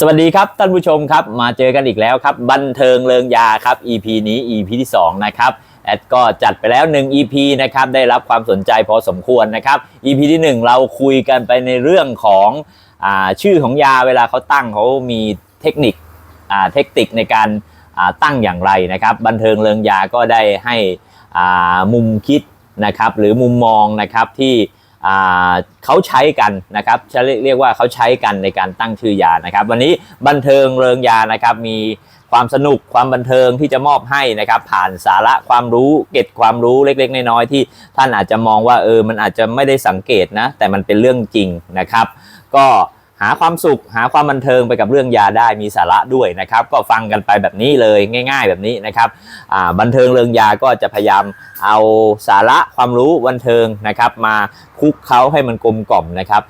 สวัสดีครับท่านผู้ชมครับ มาเจอกันอีกแล้วครับ บันเทิงเริงยาครับ EP นี้ EP ที่ 2 นะครับแอดก็จัดไปแล้ว 1 EP นะครับ ได้รับความสนใจพอสมควรนะครับ EP ที่ 1 เราคุยกันไปในเรื่องของอชื่อของยาเวลาเขาตั้งเขามีเทคนิคเทคนิคในการตั้งอย่างไรนะครับ บันเทิงเริงยาก็ได้ให้มุมคิดนะครับ หรือมุมมองนะครับที่ เขาใช้กันนะครับเรียกว่าเขาใช้กันในการตั้งชื่อยานะครับ วันนี้บันเทิงเริงยานะครับมีความสนุกความบันเทิงที่จะมอบให้นะครับ ผ่านสาระความรู้เก็ดความรู้เล็ก ๆ น้อยๆที่ท่านอาจจะมองว่าเออมันอาจจะไม่ได้สังเกตนะ แต่มันเป็นเรื่องจริงนะครับ ก็ หาความสุขหาความบันเทิงไปกับเรื่องยาได้มีสาระด้วยนะครับ ก็ฟังกันไปแบบนี้เลยง่าย ๆ แบบนี้นะครับบันเทิงเริงยาก็จะพยายามเอาสาระความรู้บันเทิงนะครับ มาคุกเคล้าให้มันกลมกล่อมนะครับ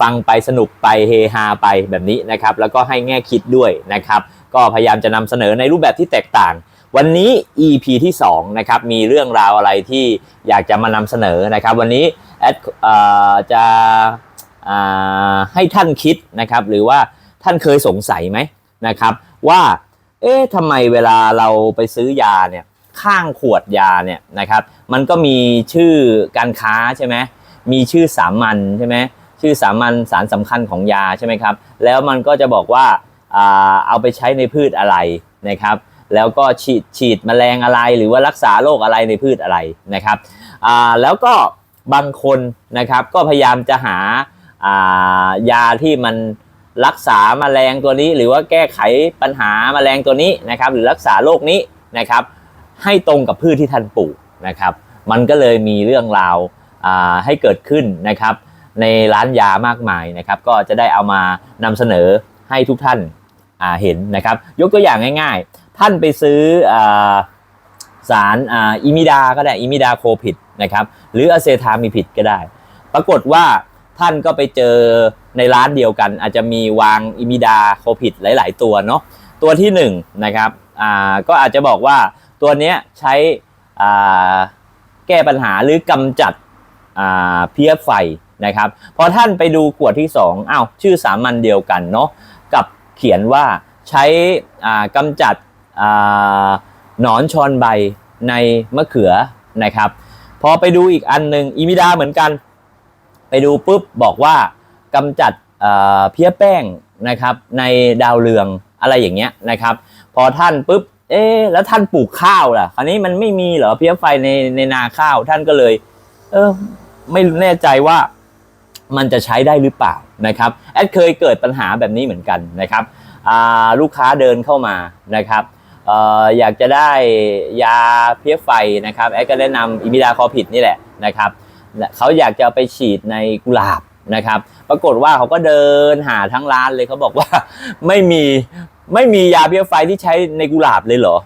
ฟังไปสนุกไปเฮฮาไปแบบนี้นะครับ แล้วก็ให้แง่คิดด้วยนะครับ ก็พยายามจะนำเสนอในรูปแบบที่แตกต่างวันนี้ EP ที่2นะครับมีเรื่องราวอะไรที่อยากจะมานำเสนอนะครับ วันนี้แอดจะ ให้ท่านคิดนะครับ หรือว่าท่านเคยสงสัยไหมนะครับ ว่า เอ๊ะทำไมเวลาเราไปซื้อยาเนี่ยข้างขวดยาเนี่ยนะครับ มันก็มีชื่อการค้าใช่ไหมมีชื่อสามัญใช่ไหมชื่อสามัญสารสำคัญของยาใช่ไหมครับ แล้วมันก็จะบอกว่าเอาไปใช้ในพืชอะไรนะครับ แล้วก็ฉีดฉีดแมลงอะไรหรือว่ารักษาโรคอะไรในพืชอะไรนะครับแล้วก็บางคนนะครับก็พยายามจะหา ยาที่มันรักษาแมลงตัวนี้ หรือว่าแก้ไขปัญหาแมลงตัวนี้นะครับ หรือรักษาโรคนี้นะครับ ให้ตรงกับพืชที่ท่านปลูกนะครับ มันก็เลยมีเรื่องราวาให้เกิดขึ้นนะครับ ในร้านยามากมายนะครับ ก็จะได้เอามานำเสนอให้ทุกท่านาเห็นนะครับ ยกตัวอย่างง่ายๆ ท่านไปซื้อาสารอ,าอิมิดาก็ได้อิมิดาโคพิดนะครับ หรืออะเซทามิพิดก็ได้ ปรากฏว่า ท่านก็ไปเจอในร้านเดียวกัน อาจจะมีวางอิมิดาโคพิดหลาย ๆ ตัวเนาะตัวที่1นงนะครับอ่าก็อาจจะบอกว่าตัวเนี้ยใช้อ่าแก้ปัญหาหรือกำจัดอ่าเพี้ยไฟนะครับพอท่านไปดูขวดที่ 2อ้าวชื่อสามัญเดียวกันเนาะกับเขียนว่าใช้อ่ากำจัดอ่าหนอนชอนใบในมะเขือนะครับ พอไปดูอีกอันหนึ่งอิมิดาเหมือนกัน ไปดูปุ๊บบอกว่ากำจัดเพี้ยแป้งนะครับ ในดาวเรืองอะไรอย่างเงี้ยนะครับ พอท่านปุ๊บเอ๊ะแล้วท่านปลูกข้าวล่ะ คราวนี้มันไม่มีเหรอเพี้ยไฟในในนาข้าวท่านก็เลย เออไม่แน่ใจว่ามันจะใช้ได้หรือเปล่านะครับแอดเคยเกิดปัญหาแบบนี้เหมือนกันนะครับลูกค้าเดินเข้ามานะครับเอ่ออยากจะได้ยาเพี้ยไฟนะครับแอดก็แนะนำอิมิดาคอผิดนี่แหละนะครับ เขาอยากจะไปฉีดในกุหลาบนะครับ ปรากฏว่าเขาก็เดินหาทั้งร้านเลยเขาบอกว่าไม่มีไม่มียาเพี้ยไฟที่ใช้ในกุหลาบเลยเหรอ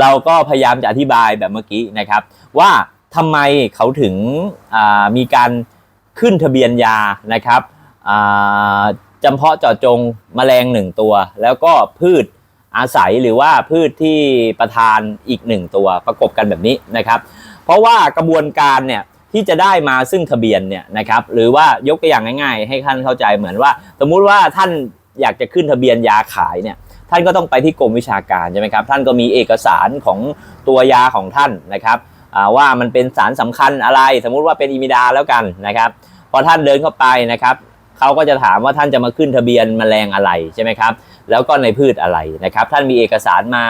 เราก็พยายามจะอธิบายแบบเมื่อกี้นะครับ ว่าทำไมเขาถึงมีการขึ้นทะเบียนยานะครับจำเพาะเจาะจงแมลงหนึ่งตัว แล้วก็พืชอาศัยหรือว่าพืชที่ประทานอีกหนึ่งตัวประกบกันแบบนี้นะครับ เพราะว่ากระบวนการเนี่ย ที่จะได้มาซึ่งทะเบียนเนี่ยนะครับหรือว่ายกตัวอย่างง่าย ๆ ให้ท่านเข้าใจเหมือนว่า สมมุติว่าท่านอยากจะขึ้นทะเบียนยาขายเนี่ยท่านก็ต้องไปที่กรมวิชาการใช่ไหมครับท่านก็มีเอกสารของตัวยาของท่านนะครับว่ามันเป็นสารสำคัญอะไร สมมุติว่าเป็นอิมิดาแล้วกันนะครับพอท่านเดินเข้าไปนะครับเขาก็จะถามว่าท่านจะมาขึ้นทะเบียนแมลงอะไรใช่ไหมครับแล้วก็ในพืชอะไรนะครับ ท่านมีเอกสารมา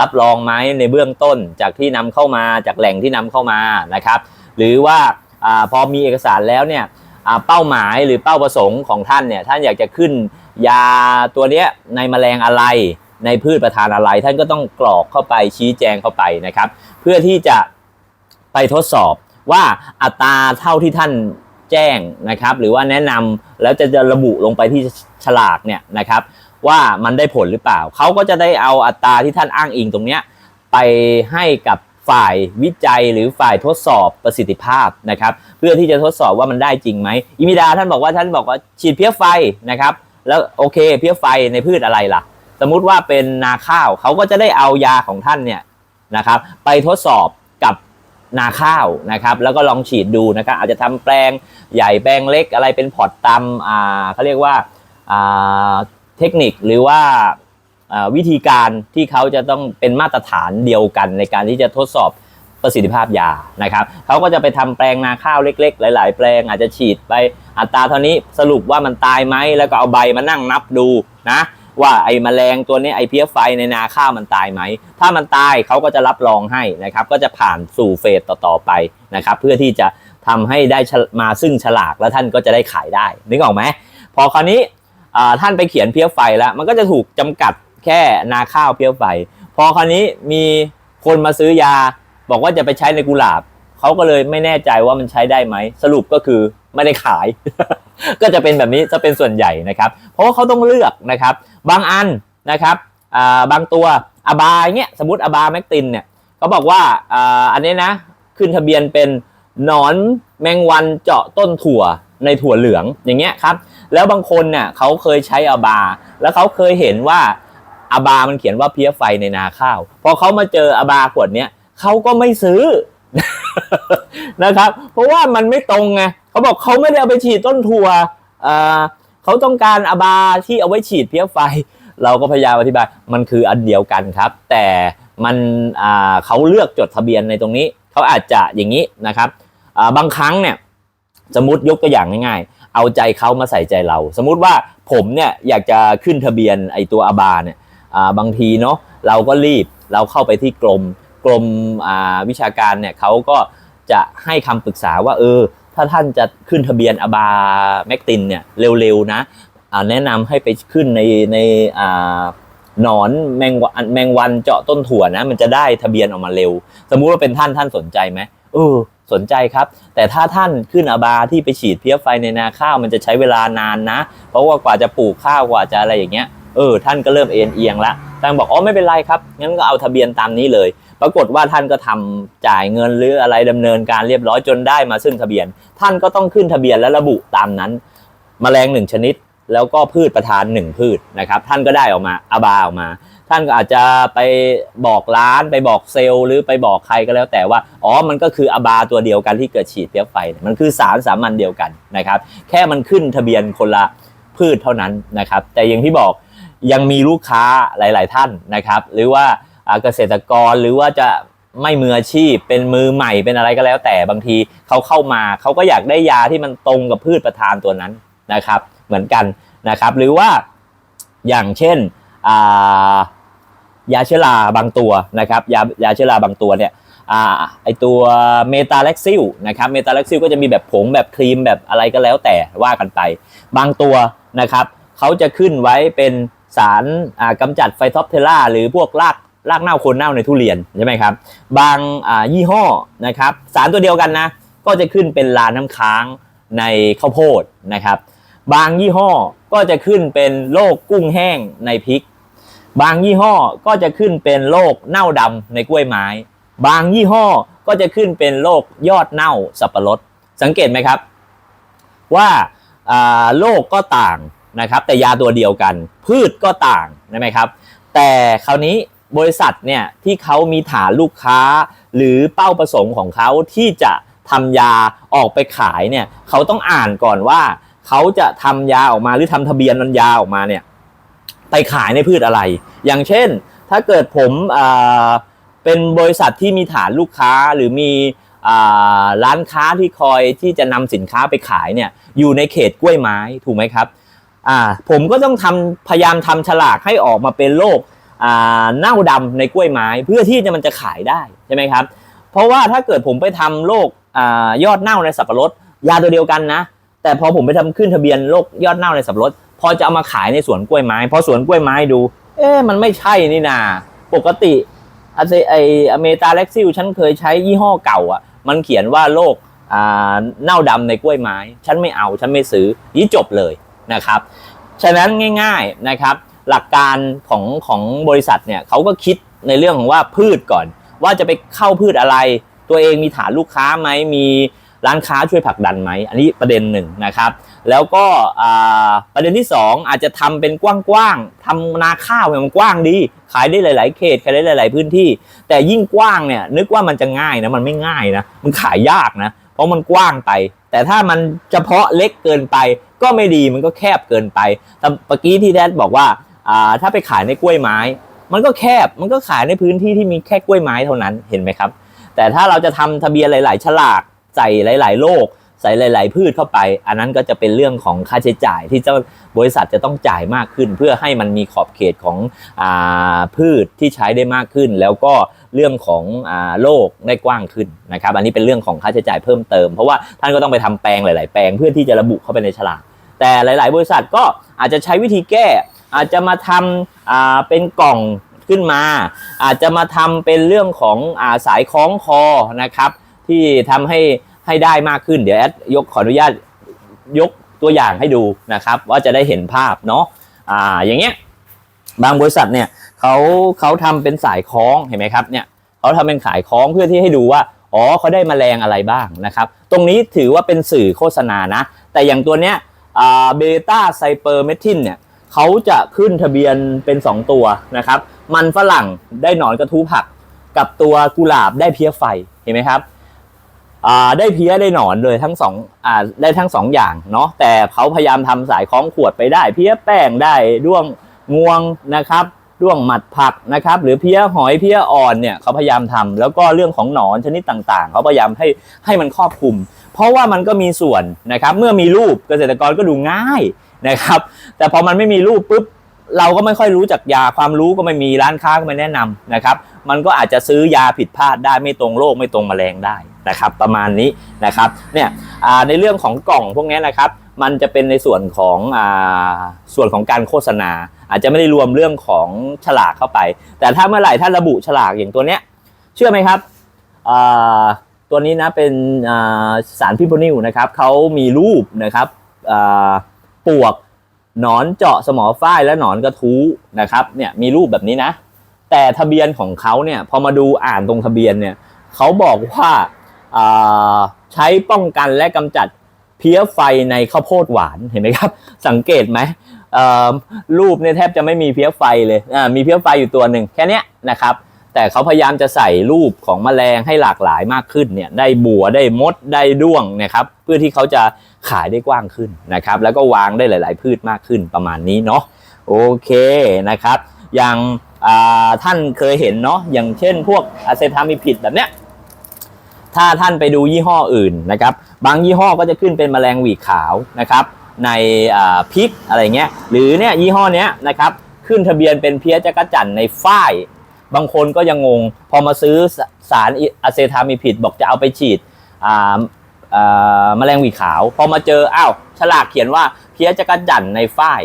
รับรองไหมในเบื้องต้นจากที่นำเข้ามาจากแหล่งที่นำเข้ามานะครับ หรือว่าอพอมีเอกสารแล้วเนี่ยเป้าหมายหรือเป้าประสงค์ของท่านเนี่ยท่านอยากจะขึ้นยาตัวเนี้ยในแมลงอะไร ในพืชประทานอะไร ท่านก็ต้องกรอกเข้าไปชี้แจงเข้าไปนะครับ เพื่อที่จะไปทดสอบว่าอัตราเท่าที่ท่านแจ้งนะครับ หรือว่าแนะนำแล้วจะระบุลงไปที่ฉลากเนี่ยนะครับ ว่ามันได้ผลหรือเปล่า เขาก็จะได้เอาอัตราที่ท่านอ้างอิงตรงเนี้ยไปให้กับ ฝ่ายวิจัยหรือฝ่ายทดสอบประสิทธิภาพนะครับ เพื่อที่จะทดสอบว่ามันได้จริงไหมอิมิดาท่านบอกว่าท่านบอกว่าฉีดเพี้ยไฟนะครับ แล้วโอเคเพี้ยไฟในพืชอะไรล่ะ สมมุติว่าเป็นนาข้าวเขาก็จะได้เอายาของท่านเนี่ยนะครับ ไปทดสอบกับนาข้าวนะครับ แล้วก็ลองฉีดดูนะครับอาจจะทำแปลงใหญ่แปลงเล็กอะไรเป็นพอร์ตตามอ่าเขาเรียกว่าอ่าเทคนิคหรือว่า วิธีการที่เขาจะต้องเป็นมาตรฐานเดียวกันในการที่จะทดสอบประสิทธิภาพยานะครับเขาก็จะไปทำแปลงนาข้าวเล็ก ๆ หลาย ๆ แปลงอาจจะฉีดไปอัตราเท่านี้สรุปว่ามันตายไหมแล้วก็เอาใบมานั่งนับดูนะว่าไอ้แมลงตัวนี้ไอเพี้ยไฟในนาข้าวมันตายไหม ถ้ามันตายเขาก็จะรับรองให้นะครับก็จะผ่านสู่เฟสต่อๆไปนะครับเพื่อที่จะทำให้ได้มาซึ่งฉลากแล้วท่านก็จะได้ขายได้นึกออกไหมพอคราวนี้ท่านไปเขียนเพี้ยไฟแล้วมันก็จะถูกจำกัด แค่นาข้าวเพี้ยวไฟพอคราวนี้มีคนมาซื้อยา บอกว่าจะไปใช้ในกุหลาบเขาก็เลยไม่แน่ใจว่ามันใช้ได้ไหมสรุปก็คือไม่ได้ขาย ก็จะเป็นแบบนี้จะเป็นส่วนใหญ่นะครับ เพราะว่าเขาต้องเลือกนะครับ บางอันนะครับบางตัวอาบาเงี้ยสมมติอาบาแมกตินเนี่ยเขาบอกว่าอ่าอันนี้นะขึ้นทะเบียนเป็นหนอนแมงวันเจาะต้นถั่วในถั่วเหลืองอย่างเงี้ยครับ แล้วบางคนเนี่ยเขาเคยใช้อาบา แล้วเขาเคยเห็นว่า อาบามันเขียนว่าเพี้ยไฟในนาข้าว พอเขามาเจออาบาขวดเนี้ยเขาก็ไม่ซื้อนะครับ เพราะว่ามันไม่ตรงไงเขาบอกเขาไม่ได้เอาไปฉีดต้นถั่วอ่าเขาต้องการอาบาที่เอาไว้ฉีดเพี้ยไฟ เราก็พยายามอธิบายมันคืออันเดียวกันครับ แต่มันเขาเลือกจดทะเบียนในตรงนี้เขาอาจจะอย่างนี้นะครับบางครั้งเนี่ยสมมติยกตัวอย่างง่ายๆ เอาใจเขามาใส่ใจเรา สมมุติว่าผมเนี่ยอยากจะขึ้นทะเบียนไอตัวอาบาเนี่ย บางทีเนาะเราก็รีบเราเข้าไปที่กรมกรมวิชาการเนี่ยเขาก็จะให้คำปรึกษาว่าเออถ้าท่านจะขึ้นทะเบียนอาบาแมกตินเนี่ยเร็วๆนะแนะนำให้ไปขึ้นในในหนอนแมงวันแมงวันเจาะต้นถั่วนะ มันจะได้ทะเบียนออกมาเร็ว สมมุติว่าเป็นท่านท่านสนใจไหมเออสนใจครับ แต่ถ้าท่านขึ้นอาบาที่ไปฉีดเพี้ยไฟในนาข้าวมันจะใช้เวลานานนะ เพราะว่ากว่าจะปลูกข้าวกว่าจะอะไรอย่างเงี้ย เออท่านก็เริ่มเอ็นเอียงละท่านบอกอ๋อไม่เป็นไรครับงั้นก็เอาทะเบียนตามนี้เลย ปรากฏว่าท่านก็ทำจ่ายเงินหรืออะไรดำเนินการเรียบร้อยจนได้มาซึ่งทะเบียน ท่านก็ต้องขึ้นทะเบียนและระบุตามนั้นแมลงหนึ่งชนิดแล้วก็พืชประทานหนึ่งพืชนะครับ ท่านก็ได้ออกมาอาบาออกมา ท่านก็อาจจะไปบอกร้านไปบอกเซลล์ หรือไปบอกใครก็แล้วแต่ว่า อ๋อมันก็คืออาบาตัวเดียวกันที่เกิดฉีดเพี้ยไฟ มันคือสารสามัญเดียวกันนะครับ แค่มันขึ้นทะเบียนคนละพืชเท่านั้นนะครับ แต่อย่างที่บอก ยังมีลูกค้าหลาย ๆ ท่านนะครับ หรือว่าเกษตรกรหรือว่าจะไม่มืออาชีพ เป็นมือใหม่เป็นอะไรก็แล้ว แต่บางทีเขาเข้ามาเขาก็อยากได้ยาที่มันตรงกับพืชประทานตัวนั้นนะครับ เหมือนกันนะครับ หรือว่าอย่างเช่นายาเชื้อราบางตัวนะครับยายาเชื้อราบางตัวเนี่ยอไอตัวเมตาเล็กซิลนะครับเมตาเล็กซิลก็จะมีแบบผงแบบครีมแบบอะไรก็แล้วแต่ว่ากันไป บางตัวนะครับเขาจะขึ้นไว้เป็น สารอ่ากำจัดไฟท็อปเทล่าหรือพวกรากรากเน่าโคนเน่าในทุเรียนใช่ไหมครับ บางยี่ห้อนะครับสารตัวเดียวกันนะ ก็จะขึ้นเป็นลาน้ำค้างในข้าวโพดนะครับ บางยี่ห้อก็จะขึ้นเป็นโรคกุ้งแห้งในพริก บางยี่ห้อก็จะขึ้นเป็นโรคเน่าดำในกล้วยไม้ บางยี่ห้อก็จะขึ้นเป็นโรคยอดเน่าสับปะรด สังเกตไหมครับ ว่าอ่าโรคก็ต่าง นะครับแต่ยาตัวเดียวกัน พืชก็ต่างใช่ไหมครับ แต่คราวนี้บริษัทเนี่ยที่เขามีฐานลูกค้า หรือเป้าประสงค์ของเขาที่จะทำยาออกไปขายเนี่ยเขาต้องอ่านก่อนว่าเขาจะทำยาออกมาหรือทำทะเบียนนันยาออกมาเนี่ยไปขายในพืชอะไร อย่างเช่น ถ้าเกิดผมเป็นบริษัทที่มีฐานลูกค้าหรือมีร้านค้าที่คอยที่จะนำสินค้าไปขายเนี่ยอยู่ในเขตกล้วยไม้ถูกไหมครับ อ่าผมก็ต้องทำพยายามทำฉลากให้ออกมาเป็นโรคอ่าเน่าดำในกล้วยไม้ เพื่อที่จะมันจะขายได้ใช่ไหมครับ เพราะว่าถ้าเกิดผมไปทำโรคอ่ายอดเน่าในสับปะรดยาตัวเดียวกันนะ แต่พอผมไปทำขึ้นทะเบียนโรคยอดเน่าในสับปะรดพอจะเอามาขายในสวนกล้วยไม้พอสวนกล้วยไม้ดู เอ๊ะมันไม่ใช่นี่นาปกติไอไอเมตาเล็กซิลฉันเคยใช้ยี่ห้อเก่าอะ มันเขียนว่าโรคอ่าเน่าดำในกล้วยไม้ ฉันไม่เอาฉันไม่ซื้อยี่จบเลย นะครับ ฉะนั้นง่ายๆนะครับหลักการของของบริษัทเนี่ยเขาก็คิดในเรื่องของว่าพืชก่อน ว่าจะไปเข้าพืชอะไร ตัวเองมีฐานลูกค้าไหมมีร้านค้าช่วยผลักดันไหมอันนี้ประเด็นหนึ่งนะครับ แล้วก็ประเด็นที่สองอาจจะทำเป็นกว้างๆทำนาข้าวให้มันกว้างดี ขายได้หลาย ๆ เขตขายได้หลาย ๆ พื้นที่ แต่ยิ่งกว้างเนี่ยนึกว่ามันจะง่ายนะมันไม่ง่ายนะมันขายยากนะเพราะมันกว้างไป แต่ถ้ามันเฉพาะเล็กเกินไป ก็ไม่ดีมันก็แคบเกินไป แต่เมื่อกี้ที่แดดบอกว่าอ่าถ้าไปขายในกล้วยไม้ มันก็แคบมันก็ขายในพื้นที่ที่มีแค่กล้วยไม้เท่านั้นเห็นไหมครับ แต่ถ้าเราจะทำทะเบียนหลาย ๆ ฉลากใส่หลาย ๆ โลกใส่หลาย ๆ พืชเข้าไป อันนั้นก็จะเป็นเรื่องของค่าใช้จ่ายที่เจ้าบริษัทจะต้องจ่ายมากขึ้น เพื่อให้มันมีขอบเขตของอพืชที่ใช้ได้มากขึ้น แล้วก็เรื่องของอโลกได้กว้างขึ้นนะครับ อันนี้เป็นเรื่องของค่าใช้จ่ายเพิ่มเติม เพราะว่าท่านก็ต้องไปทำแปลงหลาย ๆ แปลงเพื่อที่จะระบุเข้าไปในฉลาก แต่หลาย ๆ บริษัทก็อาจจะใช้วิธีแก้ อาจจะมาทำเป็นกล่องขึ้นมา อาจจะมาทำเป็นเรื่องของอาสายคล้องคอนะครับ ที่ทำให้ให้ได้มากขึ้นเดี๋ยวแอดยกขออนุญาตยกตัวอย่างให้ดูนะครับ ว่าจะได้เห็นภาพเนาะอ่าอย่างเงี้ยบางบริษัทเนี่ยเขาเขาทำเป็นสายคล้องเห็นไหมครับเนี่ยเขาทำเป็นขายคล้องเพื่อที่ให้ดูว่าอ๋อเขาได้มแมลงอะไรบ้างนะครับ ตรงนี้ถือว่าเป็นสื่อโฆษณานะ แต่อย่างตัวเนี้ย เบต้าไซเปอร์เมทินเนี่ยเขาจะขึ้นทะเบียนเป็น 2 ตัวนะครับ มันฝรั่งได้หนอนกระทู้ผัก กับตัวกุหลาบได้เพี้ยไฟเห็นไหมครับได้เพี้ยได้หนอนเลยทั้งสองอได้ทั้งสองอย่างเนาะแต่เขาพยายามทำสายคล้องขวดไปได้ เพี้ยแป้งได้ด้วงงวงนะครับด้วงหมัดผักนะครับ หรือเพี้ยหอยเพี้ยอ่อนเนี่ยเขาพยายามทำแล้วก็เรื่องของหนอนชนิดต่างๆ เขาพยายามให้ให้มันครอบคลุม เพราะว่ามันก็มีส่วนนะครับ เมื่อมีรูปเกษตรกรก็ดูง่ายนะครับ แต่พอมันไม่มีรูปปุ๊บเราก็ไม่ค่อยรู้จักยาความรู้ก็ไม่มีร้านค้าก็ไม่แนะนำนะครับ มันก็อาจจะซื้อยาผิดพลาดได้ไม่ตรงโรคไม่ตรงแมลงได้นะครับ ประมาณนี้นะครับเนี่ยในเรื่องของกล่องพวกนี้นะครับ มันจะเป็นในส่วนของอส่วนของการโฆษณา อาจจะไม่ได้รวมเรื่องของฉลากเข้าไป แต่ถ้าเมื่อไหร่ถ้าระบุฉลากอย่างตัวเนี้ยเชื่อไหมครับ ตัวนี้นะเป็นสารพิโพนิลนะครับเขามีรูปนะครับปวกหนอนเจาะสมอฝ้ายและหนอนกระทู้นะครับเนี่ยมีรูปแบบนี้นะ แต่ทะเบียนของเขาเนี่ยพอมาดูอ่านตรงทะเบียนเนี่ยเขาบอกว่าาใช้ป้องกันและกำจัดเพี้ยไฟในข้าวโพดหวานเห็นไหมครับ สังเกตไหมรูปเนี่ยแทบจะไม่มีเพี้ยไฟเลยมีเพี้ยไฟอยู่ตัวหนึ่งแค่นี้นะครับ แต่เขาพยายามจะใส่รูปของแมลงให้หลากหลายมากขึ้นเนี่ยได้บัวได้มดได้ด้วงนะครับเพื่อที่เขาจะขายได้กว้างขึ้นนะครับ แล้วก็วางได้หลาย ๆ พืชมากขึ้นประมาณนี้เนาะโอเคนะครับ อย่างาท่านเคยเห็นเนาะอย่างเช่นพวกอะเซทามิพิดแบบเนี้ยถ้าท่านไปดูยี่ห้ออื่นนะครับ บางยี่ห้อก็จะขึ้นเป็นแมลงหวีขาวนะครับในพริกอะไรเงี้ยหรือเนี่ยยี่ห้อเนี้ยนะครับขึ้นทะเบียนเป็นเพี้ยจักรจั่นในฝ้าย บางคนก็ยังงง พอมาซื้อสารอะเซทามีพิดบอกจะเอาไปฉีดมแมลงวีขาว พอมาเจออ้าวฉลากเขียนว่าเพี้ยจะกรจั่นในฝ้าย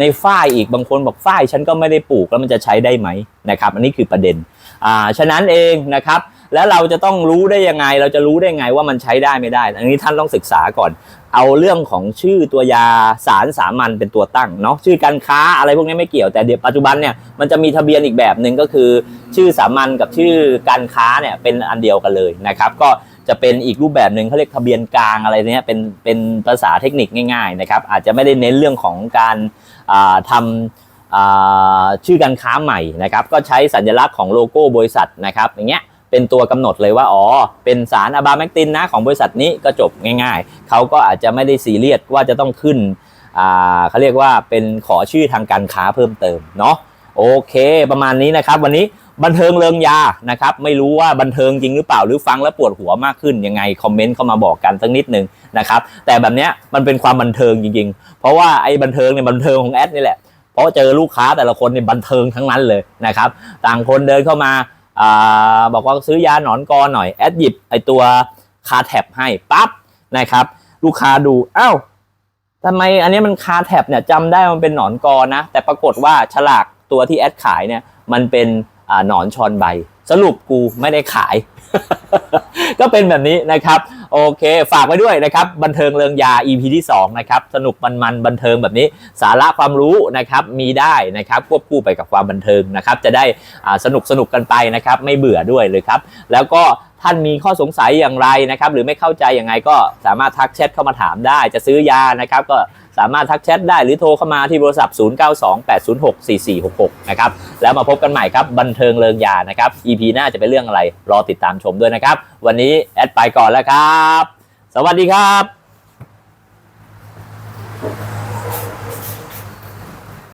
ในฝ้ายอีกบางคนบอกฝ้ายฉันก็ไม่ได้ปลูกแล้วมันจะใช้ได้ไหมนะครับ อันนี้คือประเด็นอ่าฉะนั้นเองนะครับ แล้วเราจะต้องรู้ได้ยังไง เราจะรู้ได้ไงว่ามันใช้ได้ไม่ได้ อันนี้ท่านต้องศึกษาก่อน เอาเรื่องของชื่อตัวยาสารสามัญเป็นตัวตั้งเนาะชื่อการค้าอะไรพวกนี้ไม่เกี่ยวแต่เดี๋ยวปัจจุบันเนี่ยมันจะมีทะเบียนอีกแบบหนึ่งก็คือ ชื่อสามัญกับชื่อการค้าเนี่ยเป็นอันเดียวกันเลยนะครับ ก็จะเป็นอีกรูปแบบหนึ่งเขาเรียกทะเบียนกลางอะไรเนี้ยเป็นเป็นภาษาเทคนิคง่ายๆนะครับอาจจะไม่ได้เน้นเรื่องของการาทำชื่อการค้าใหม่นะครับก็ใช้สัญลักษณ์ของโลโก้บริษัทนะครับอย่างเงี้ย เป็นตัวกำหนดเลยว่าอ๋อเป็นสารอะบาแมกตินนะของบริษัทนี้ก็จบง่าย ๆ เขาก็อาจจะไม่ได้ซีเรียสว่าจะต้องขึ้นเขาเรียกว่าเป็นขอชื่อทางการค้าเพิ่มเติมเนาะโอเค ประมาณนี้นะครับ วันนี้บันเทิงเริงยานะครับ ไม่รู้ว่าบันเทิงจริงหรือเปล่าหรือฟังแล้วปวดหัวมากขึ้นยังไงคอมเมนต์เข้ามาบอกกันสักนิดนึงนะครับ แต่แบบเนี้ยมันเป็นความบันเทิงจริง ๆ เพราะว่าไอ้บันเทิงเนี่ยบันเทิงของแอดนี่แหละเพราะเจอลูกค้าแต่ละคนเนี่ยบันเทิงทั้งนั้นเลยนะครับ ต่างคนเดินเข้ามา อ่าบอกว่าซื้อยาหนอนกอหน่อยแอดหยิบไอตัวคาแท็บให้ปั๊บนะครับ ลูกค้าดูอ้าวทำไมอันนี้มันคาแท็บเนี่ยจำได้มันเป็นหนอนกอนะ แต่ปรากฏว่าฉลากตัวที่แอดขายเนี่ยมันเป็นหนอนชอนใบ สรุปกูไม่ได้ขาย ก็เป็นแบบนี้นะครับ โอเคฝากไว้ด้วยนะครับ บันเทิงเริงยา EP ที่ 2 นะครับ สนุกมันมันบันเทิงแบบนี้ สาระความรู้นะครับ มีได้นะครับ ควบคู่ไปกับความบันเทิงนะครับ จะได้สนุกสนุกกันไปนะครับ ไม่เบื่อด้วยเลยครับ แล้วก็ท่านมีข้อสงสัยอย่างไรนะครับ หรือไม่เข้าใจยังไงก็สามารถทักแชทเข้ามาถามได้ จะซื้อยานะครับก็ สามารถทักแชทได้หรือโทรเข้ามาที่โทรศัพท์ 0928064466 นะครับ แล้วมาพบกันใหม่ครับ บันเทิงเริงยานะครับ EP หน้าจะเป็นเรื่องอะไร รอติดตามชมด้วยนะครับ วันนี้แอดไปก่อนแล้วครับ สวัสดีครับ